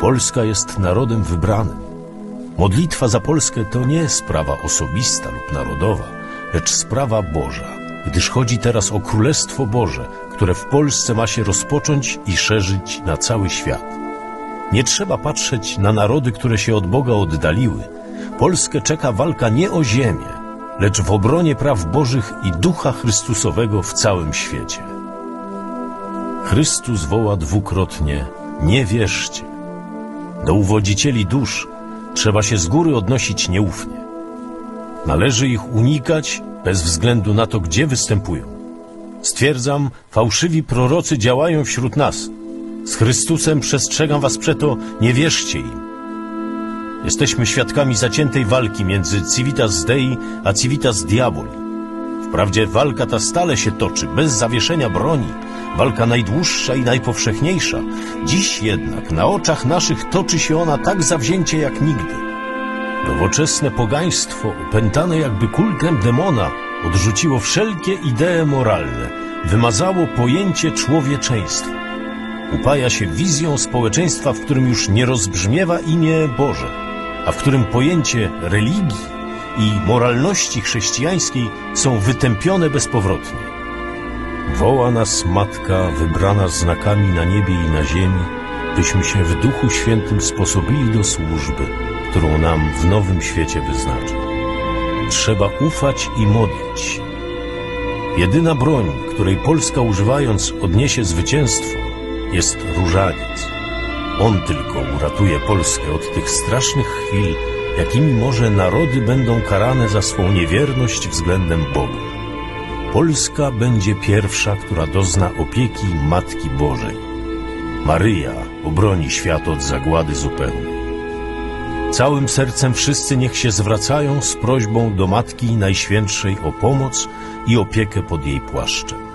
Polska jest narodem wybranym. Modlitwa za Polskę to nie sprawa osobista lub narodowa, lecz sprawa Boża, gdyż chodzi teraz o Królestwo Boże, które w Polsce ma się rozpocząć i szerzyć na cały świat. Nie trzeba patrzeć na narody, które się od Boga oddaliły. Polskę czeka walka nie o ziemię, lecz w obronie praw Bożych i Ducha Chrystusowego w całym świecie. Chrystus woła dwukrotnie: Nie wierzcie. Do uwodzicieli dusz trzeba się z góry odnosić nieufnie. Należy ich unikać bez względu na to, gdzie występują. Stwierdzam, fałszywi prorocy działają wśród nas. Z Chrystusem przestrzegam was przeto, nie wierzcie im. Jesteśmy świadkami zaciętej walki między Civitas Dei a Civitas Diaboli. Wprawdzie walka ta stale się toczy, bez zawieszenia broni, walka najdłuższa i najpowszechniejsza. Dziś jednak na oczach naszych toczy się ona tak zawzięcie jak nigdy. Nowoczesne pogaństwo, opętane jakby kultem demona, odrzuciło wszelkie idee moralne, wymazało pojęcie człowieczeństwa. Upaja się wizją społeczeństwa, w którym już nie rozbrzmiewa imię Boże, a w którym pojęcie religii i moralności chrześcijańskiej są wytępione bezpowrotnie. Woła nas Matka wybrana znakami na niebie i na ziemi, byśmy się w Duchu Świętym sposobili do służby, którą nam w nowym świecie wyznacza. Trzeba ufać i modlić. Jedyna broń, której Polska używając odniesie zwycięstwo, jest różaniec. On tylko uratuje Polskę od tych strasznych chwil, jakimi może narody będą karane za swą niewierność względem Boga. Polska będzie pierwsza, która dozna opieki Matki Bożej. Maryja obroni świat od zagłady zupełnej. Całym sercem wszyscy niech się zwracają z prośbą do Matki Najświętszej o pomoc i opiekę pod jej płaszczem.